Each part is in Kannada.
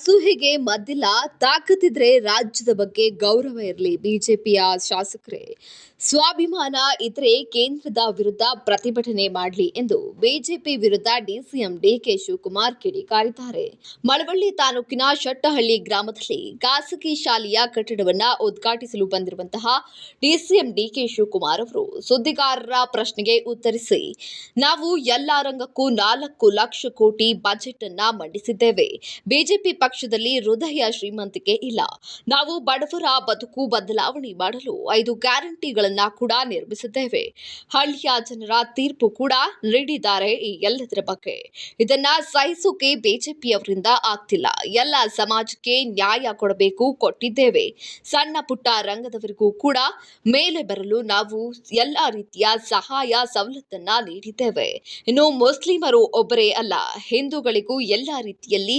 ಅಸೂಹೆಗೆ ಮದ್ದಿಲ್ಲ, ತಾಕತ್ತಿದ್ರೆ ರಾಜ್ಯದ ಬಗ್ಗೆ ಗೌರವ ಇರಲಿ ಬಿಜೆಪಿಯ ಶಾಸಕರೇ. ಸ್ವಾಭಿಮಾನ ಇದ್ರೆ ಕೇಂದ್ರದ ವಿರುದ್ಧ ಪ್ರತಿಭಟನೆ ಮಾಡಲಿ ಎಂದು ಬಿಜೆಪಿ ವಿರುದ್ಧ ಡಿಸಿಎಂ ಡಿಕೆ ಶಿವಕುಮಾರ್ ಕಿಡಿಕಾರಿದ್ದಾರೆ. ಮಳವಳ್ಳಿ ತಾಲೂಕಿನ ಶಟ್ಟಹಳ್ಳಿ ಗ್ರಾಮದಲ್ಲಿ ಖಾಸಗಿ ಶಾಲೆಯ ಕಟ್ಟಡವನ್ನ ಉದ್ಘಾಟಿಸಲು ಬಂದಿರುವಂತಹ ಡಿಸಿಎಂ ಡಿಕೆ ಶಿವಕುಮಾರ್ ಅವರು ಸುದ್ದಿಗಾರರ ಪ್ರಶ್ನೆಗೆ ಉತ್ತರಿಸಿ, ನಾವು ಎಲ್ಲ ರಂಗಕ್ಕೂ ನಾಲ್ಕು ಲಕ್ಷ ಕೋಟಿ ಬಜೆಟ್ ಅನ್ನ ಮಂಡಿಸಿದ್ದೇವೆ. ಬಿಜೆಪಿ ಪಕ್ಷದಲ್ಲಿ ಹೃದಯ ಶ್ರೀಮಂತಿಕೆ ಇಲ್ಲ. ನಾವು ಬಡವರ ಬದುಕು ಬದಲಾವಣೆ ಮಾಡಲು ಐದು ಗ್ಯಾರಂಟಿಗಳನ್ನ ಕೂಡ ನಿರ್ಮಿಸಿದ್ದೇವೆ. ಹಳ್ಳಿಯ ಜನರ ತೀರ್ಪು ಕೂಡ ನೀಡಿದ್ದಾರೆ ಈ ಎಲ್ಲದರ ಬಗ್ಗೆ. ಇದನ್ನ ಸಹಿಸೋಕೆ ಬಿಜೆಪಿಯವರಿಂದ ಆಗ್ತಿಲ್ಲ. ಎಲ್ಲ ಸಮಾಜಕ್ಕೆ ನ್ಯಾಯ ಕೊಡಬೇಕು ಕೊಟ್ಟಿದ್ದೇವೆ. ಸಣ್ಣ ಪುಟ್ಟ ರಂಗದವರಿಗೂ ಕೂಡ ಮೇಲೆ ಬರಲು ನಾವು ಎಲ್ಲ ರೀತಿಯ ಸಹಾಯ ಸವಲತ್ತನ್ನ ನೀಡಿದ್ದೇವೆ. ಇನ್ನು ಮುಸ್ಲಿಮರು ಒಬ್ಬರೇ ಅಲ್ಲ. ಹಿಂದೂಗಳಿಗೂ ಎಲ್ಲ ರೀತಿಯಲ್ಲಿ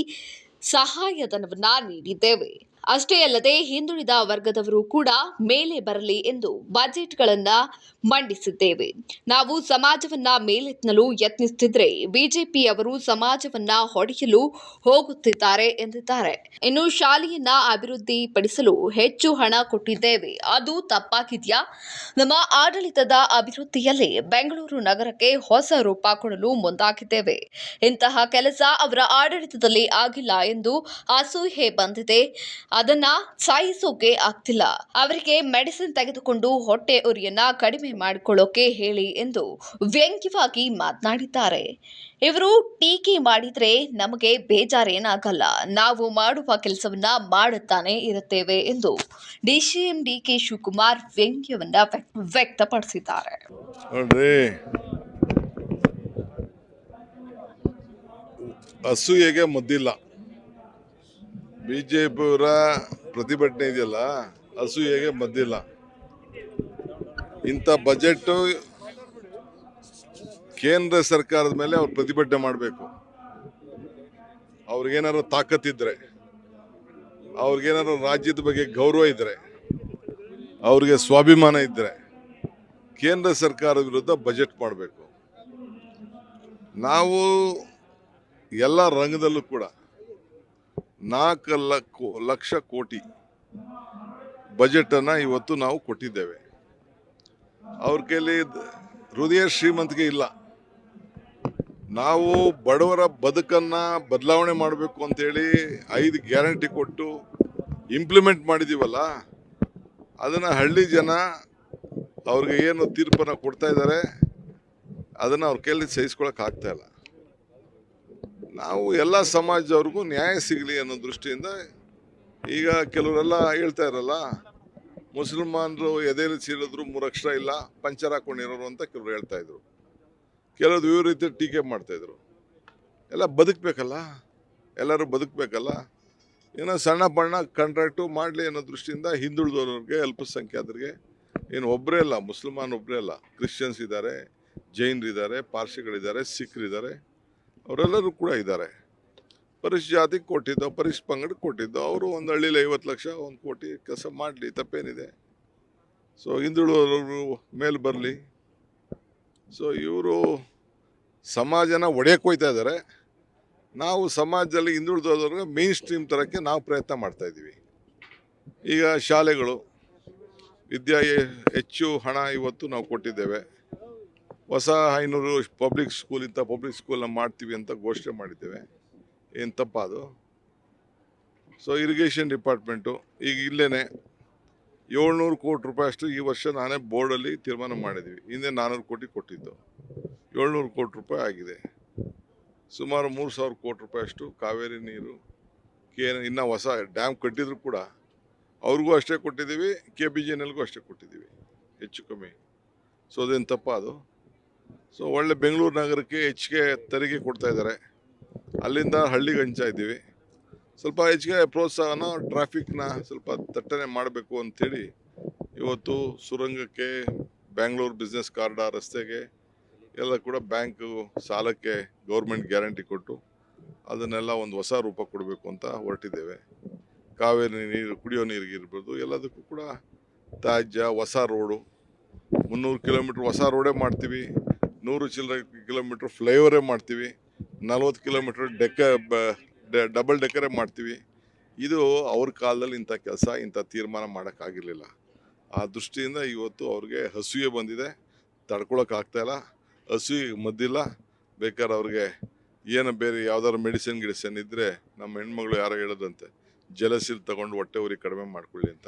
ಸಹಾಯಧನವನ್ನ ನೀಡಿದ್ದೇವೆ. ಅಷ್ಟೇ ಅಲ್ಲದೆ ಹಿಂದುಳಿದ ವರ್ಗದವರು ಕೂಡ ಮೇಲೆ ಬರಲಿ ಎಂದು ಬಜೆಟ್ಗಳನ್ನ ಮಂಡಿಸಿದ್ದೇವೆ. ನಾವು ಸಮಾಜವನ್ನ ಮೇಲೆತ್ತಲು ಯತ್ನಿಸುತ್ತಿದ್ರೆ ಬಿಜೆಪಿಯವರು ಸಮಾಜವನ್ನ ಹೊಡೆಯಲು ಹೋಗುತ್ತಿದ್ದಾರೆ ಎಂದಿದ್ದಾರೆ. ಇನ್ನು ಶಾಲೆಯನ್ನ ಅಭಿವೃದ್ಧಿಪಡಿಸಲು ಹೆಚ್ಚು ಹಣ ಕೊಟ್ಟಿದ್ದೇವೆ. ಅದು ತಪ್ಪಾಗಿದೆಯಾ? ನಮ್ಮ ಆಡಳಿತದ ಅಭಿವೃದ್ಧಿಯಲ್ಲಿ ಬೆಂಗಳೂರು ನಗರಕ್ಕೆ ಹೊಸ ರೂಪ ಕೊಡಲು ಮುಂದಾಗಿದ್ದೇವೆ. ಇಂತಹ ಕೆಲಸ ಅವರ ಆಡಳಿತದಲ್ಲಿ ಆಗಿಲ್ಲ ಎಂದು ಅಸೂಹೆ ಬಂದಿದೆ. ಅದನ್ನ ಸಾಯಿಸೋಕೆ ಆಗ್ತಿಲ್ಲ. ಅವರಿಗೆ ಮೆಡಿಸಿನ್ ತೆಗೆದುಕೊಂಡು ಹೊಟ್ಟೆ ಉರಿಯನ್ನ ಕಡಿಮೆ ಮಾಡಿಕೊಳ್ಳೋಕೆ ಹೇಳಿ ಎಂದು ವ್ಯಂಗ್ಯವಾಗಿ ಮಾತನಾಡಿದ್ದಾರೆ. ಇವರು ಟೀಕೆ ಮಾಡಿದ್ರೆ ನಮಗೆ ಬೇಜಾರೇನಾಗಲ್ಲ. ನಾವು ಮಾಡುವ ಕೆಲಸವನ್ನ ಮಾಡುತ್ತಾನೆ ಇರುತ್ತೇವೆ ಎಂದು ಡಿಸಿಎಂ ಡಿಕೆ ಶಿವಕುಮಾರ್ ವ್ಯಂಗ್ಯವನ್ನ ವ್ಯಕ್ತ- ವ್ಯಕ್ತಪಡಿಸಿದ್ದಾರೆ. ಅಸೂಯೆಗೆ ಮದ್ದಿಲ್ಲ. ಬಿ ಜೆ ಪ್ರತಿಭಟನೆ ಇದೆಯಲ್ಲ, ಅಸೂಯೆಗೆ ಮದ್ದಿಲ್ಲ. ಇಂಥ ಬಜೆಟ್ ಕೇಂದ್ರ ಸರ್ಕಾರದ ಮೇಲೆ ಅವ್ರು ಪ್ರತಿಭಟನೆ ಮಾಡಬೇಕು. ಅವ್ರಿಗೇನಾದ್ರು ತಾಕತ್ತಿದ್ರೆ ಅವ್ರಿಗೇನಾದ್ರು ರಾಜ್ಯದ ಬಗ್ಗೆ ಗೌರವ ಇದ್ದರೆ ಅವ್ರಿಗೆ ಸ್ವಾಭಿಮಾನ ಇದ್ದರೆ ಕೇಂದ್ರ ಸರ್ಕಾರದ ವಿರುದ್ಧ ಬಜೆಟ್ ಮಾಡಬೇಕು. ನಾವು ಎಲ್ಲ ರಂಗದಲ್ಲೂ ಕೂಡ ನಾಲ್ಕು ಲಕ್ಕ, ಲಕ್ಷ ಕೋಟಿ ಬಜೆಟನ್ನು ಇವತ್ತು ನಾವು ಕೊಟ್ಟಿದ್ದೇವೆ. ಅವ್ರ ಕೈಲಿ ಹೃದಯ ಶ್ರೀಮಂತಿಕೆ ಇಲ್ಲ. ನಾವು ಬಡವರ ಬದುಕನ್ನು ಬದಲಾವಣೆ ಮಾಡಬೇಕು ಅಂತೇಳಿ ಐದು ಗ್ಯಾರಂಟಿ ಕೊಟ್ಟು ಇಂಪ್ಲಿಮೆಂಟ್ ಮಾಡಿದ್ದೀವಲ್ಲ ಅದನ್ನು ಹಳ್ಳಿ ಜನ ಅವ್ರಿಗೆ ಏನು ತೀರ್ಪನ್ನು ಕೊಡ್ತಾ ಇದ್ದಾರೆ, ಅದನ್ನು ಅವ್ರ ಕೈಯಲ್ಲಿ ಸಹಿಸ್ಕೊಳಕ್ಕೆ ಆಗ್ತಾಯಿಲ್ಲ ನಾವು ಎಲ್ಲ ಸಮಾಜದವ್ರಿಗೂ ನ್ಯಾಯ ಸಿಗಲಿ ಅನ್ನೋ ದೃಷ್ಟಿಯಿಂದ ಈಗ ಕೆಲವರೆಲ್ಲ ಹೇಳ್ತಾ ಇರಲ್ಲ, ಮುಸಲ್ಮಾನರು ಎದೆಯಲ್ಲಿ ಸೀಳಿದ್ರು ಮೂರು ಇಲ್ಲ, ಪಂಚರ್ ಹಾಕೊಂಡಿರೋರು ಅಂತ ಕೆಲವರು ಹೇಳ್ತಾ ಇದ್ರು. ಕೆಲವರು ಇವ್ರ ರೀತಿ ಟೀಕೆ ಮಾಡ್ತಾ ಇದ್ರು. ಎಲ್ಲ ಬದುಕಬೇಕಲ್ಲ, ಎಲ್ಲರೂ ಬದುಕಬೇಕಲ್ಲ. ಏನೋ ಸಣ್ಣ ಬಣ್ಣ ಕಾಂಟ್ರಾಕ್ಟು ಮಾಡಲಿ ಅನ್ನೋ ದೃಷ್ಟಿಯಿಂದ ಹಿಂದುಳಿದವ್ರಿಗೆ ಅಲ್ಪಸಂಖ್ಯಾತರಿಗೆ ಏನು ಒಬ್ಬರೇ ಅಲ್ಲ ಮುಸಲ್ಮಾನ್ ಒಬ್ಬರೇ ಅಲ್ಲ ಕ್ರಿಶ್ಚಿಯನ್ಸ್ ಇದ್ದಾರೆ, ಜೈನರಿದ್ದಾರೆ, ಪಾರ್ಸಿಗಳಿದ್ದಾರೆ, ಸಿಖ್ರಿದ್ದಾರೆ. ಅವರೆಲ್ಲರೂ ಕೂಡ ಇದ್ದಾರೆ. ಪರಿಶ್ ಜಾತಿಗೆ ಕೊಟ್ಟಿದ್ದು, ಪರಿಶ್ ಪಂಗಡಕ್ಕೆ ಕೊಟ್ಟಿದ್ದು, ಅವರು ಒಂದು ಹಳ್ಳಿಲಿ ಐವತ್ತು ಲಕ್ಷ, ಒಂದು ಕೋಟಿ ಕೆಲಸ ಮಾಡಲಿ, ತಪ್ಪೇನಿದೆ. ಸೊ ಹಿಂದುಳಿದವರು ಮೇಲೆ ಬರಲಿ. ಸೊ ಇವರು ಸಮಾಜನ ಒಡೆಯಕ್ಕೆ ಹೋಯ್ತಾ ಇದ್ದಾರೆ. ನಾವು ಸಮಾಜದಲ್ಲಿ ಹಿಂದುಳಿದವ್ರಿಗೆ ಮೇನ್ ಸ್ಟ್ರೀಮ್ ತರೋಕ್ಕೆ ನಾವು ಪ್ರಯತ್ನ ಮಾಡ್ತಾಯಿದ್ದೀವಿ ಈಗ ಶಾಲೆಗಳು, ವಿದ್ಯಾ ಹೆಚ್ಚು ಹಣ ಇವತ್ತು ನಾವು ಕೊಟ್ಟಿದ್ದೇವೆ. ಹೊಸ ಐನೂರು ಪಬ್ಲಿಕ್ ಸ್ಕೂಲ್ ಇಂಥ ಪಬ್ಲಿಕ್ ಸ್ಕೂಲ್ನ ಮಾಡ್ತೀವಿ ಅಂತ ಘೋಷಣೆ ಮಾಡಿದ್ದೇವೆ. ಏನು ತಪ್ಪದು? ಸೊ ಇರಿಗೇಷನ್ ಡಿಪಾರ್ಟ್ಮೆಂಟು ಈಗ ಇಲ್ಲೇ ಏಳ್ನೂರು ಕೋಟಿ ರೂಪಾಯಿ ಅಷ್ಟು ಈ ವರ್ಷ ನಾನೇ ಬೋರ್ಡಲ್ಲಿ ತೀರ್ಮಾನ ಮಾಡಿದ್ದೀವಿ. ಹಿಂದೆ ನಾನ್ನೂರು ಕೋಟಿ ಕೊಟ್ಟಿದ್ದು. ಏಳ್ನೂರು ಕೋಟಿ ರೂಪಾಯಿ ಆಗಿದೆ. ಸುಮಾರು ಮೂರು ಸಾವಿರ ಕೋಟಿ ರೂಪಾಯಿ ಅಷ್ಟು ಕಾವೇರಿ ನೀರು ಕೆ ಇನ್ನೂ ಹೊಸ ಡ್ಯಾಮ್ ಕಟ್ಟಿದ್ರು ಕೂಡ ಅವ್ರಿಗೂ ಅಷ್ಟೇ ಕೊಟ್ಟಿದ್ದೀವಿ ಕೆ ಬಿ ಜಿ ಎನ್ ಎಲ್ಗೂ ಅಷ್ಟೇ ಕೊಟ್ಟಿದ್ದೀವಿ. ಹೆಚ್ಚು ಕಮ್ಮಿ. ಸೊ ಅದೇನು ತಪ್ಪ ಅದು ಸೊ ಒಳ್ಳೆ ಬೆಂಗಳೂರು ನಗರಕ್ಕೆ ಹೆಚ್ಚಿಗೆ ತೆರಿಗೆ ಕೊಡ್ತಾ ಇದ್ದಾರೆ. ಅಲ್ಲಿಂದ ಹಳ್ಳಿಗೆ ಹಂಚ್ತಾ ಇದ್ದೀವಿ. ಸ್ವಲ್ಪ ಹೆಚ್ಚಿಗೆ ಪ್ರೋತ್ಸಾಹನ, ಟ್ರಾಫಿಕ್ನ ಸ್ವಲ್ಪ ತಟ್ಟನೆ ಮಾಡಬೇಕು ಅಂಥೇಳಿ ಇವತ್ತು ಸುರಂಗಕ್ಕೆ, ಬ್ಯಾಂಗ್ಳೂರು ಬಿಸ್ನೆಸ್ ಕಾರ್ಡ ರಸ್ತೆಗೆ ಎಲ್ಲ ಕೂಡ ಬ್ಯಾಂಕು ಸಾಲಕ್ಕೆ ಗೌರ್ಮೆಂಟ್ ಗ್ಯಾರಂಟಿ ಕೊಟ್ಟು ಅದನ್ನೆಲ್ಲ ಒಂದು ಹೊಸ ರೂಪ ಕೊಡಬೇಕು ಅಂತ ಹೊರಟಿದ್ದೇವೆ. ಕಾವೇರಿ ನೀರು, ಕುಡಿಯೋ ನೀರಿಗೆ ಇರ್ಬೋದು, ಎಲ್ಲದಕ್ಕೂ ಕೂಡ ತ್ಯಾಜ್ಯ, ಹೊಸ ರೋಡು. ಮುನ್ನೂರು ಕಿಲೋಮೀಟ್ರ್ ಹೊಸ ರೋಡೇ ಮಾಡ್ತೀವಿ. ನೂರು ಚಿಲ್ಲರೆ ಕಿಲೋಮೀಟ್ರ್ ಫ್ಲೈಓವರೇ ಮಾಡ್ತೀವಿ ನಲ್ವತ್ತು ಕಿಲೋಮೀಟ್ರ್ ಡೆಕ್ಕ ಡಬಲ್ ಡೆಕ್ಕರೇ ಮಾಡ್ತೀವಿ. ಇದು ಅವ್ರ ಕಾಲದಲ್ಲಿ ಇಂಥ ಕೆಲಸ ಇಂಥ ತೀರ್ಮಾನ ಮಾಡೋಕ್ಕಾಗಿರಲಿಲ್ಲ. ಆ ದೃಷ್ಟಿಯಿಂದ ಇವತ್ತು ಅವ್ರಿಗೆ ಹಸುವೆ ಬಂದಿದೆ ತಡ್ಕೊಳಕ್ಕಾಗ್ತಾ ಇಲ್ಲ ಹಸುವಿಗೆ ಮದ್ದಿಲ್ಲ. ಬೇಕಾದ್ರೆ ಅವ್ರಿಗೆ ಏನು ಬೇರೆ ಯಾವ್ದಾದ್ರು ಮೆಡಿಸಿನ್ ಗಿಡಿಸನ್ ಇದ್ದರೆ ನಮ್ಮ ಹೆಣ್ಮಗಳು ಯಾರೋ ಹೇಳೋದಂತೆ ಜಲಸಿಲ್ ತಗೊಂಡು ಹೊಟ್ಟೆ ಉರಿ ಕಡಿಮೆ ಮಾಡ್ಕೊಳ್ಳಿ ಅಂತ.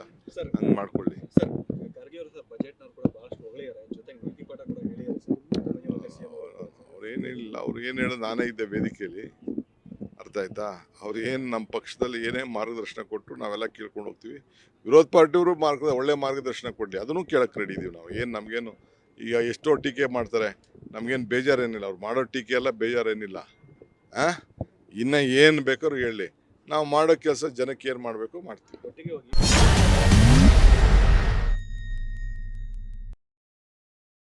ಹಂಗೆ ಮಾಡ್ಕೊಳ್ಳಿ ಸರ್ ಖರ್ಗೆ ಅವರು ಸರ್ ಬಜೆಟ್ನವ್ರು ಕೂಡ ಬಹಳಷ್ಟು ಹೊಗಳಿದ್ದಾರೆ ಜೊತೆಗೆ ನೀತಿ ಪಾಠ ಕೂಡ ಹೇಳಿದ್ದಾರೆ ಸರ್ ಇವತ್ತೇ CM ಅವರು. ಅವ್ರು ಏನಿಲ್ಲ ಅವ್ರು ಏನು ಹೇಳೋದು ನಾನೇ ಇದ್ದೆ ವೇದಿಕೆಯಲ್ಲಿ ಅರ್ಥ ಆಯ್ತಾ? ಅವ್ರು ಏನು ನಮ್ಮ ಪಕ್ಷದಲ್ಲಿ ಏನೇ ಮಾರ್ಗದರ್ಶನ ಕೊಟ್ಟರು ನಾವೆಲ್ಲ ಕೇಳ್ಕೊಂಡು ಹೋಗ್ತೀವಿ. ವಿರೋಧ ಪಾರ್ಟಿಯವರು ಮಾರ್ಗದ ಒಳ್ಳೆ ಮಾರ್ಗದರ್ಶನ ಕೊಡಲಿ, ಅದನ್ನು ಕೇಳಕ್ಕೆ ರೆಡಿ ಇದೀವಿ ನಾವು. ಏನು ನಮಗೇನು, ಈಗ ಎಷ್ಟೋ ಟೀಕೆ ಮಾಡ್ತಾರೆ, ನಮಗೇನು ಬೇಜಾರೇನಿಲ್ಲ, ಅವ್ರು ಮಾಡೋ ಟೀಕೆ ಎಲ್ಲ ಬೇಜಾರೇನಿಲ್ಲ. ಆ? ಇನ್ನು ಏನು ಬೇಕಾದ್ರೂ ಹೇಳಿ. ನಾವು ಮಾಡೋ ಕೆಲಸ ಜನಕ್ಕೆ ಏನು ಮಾಡಬೇಕು ಮಾಡ್ತೀವಿ.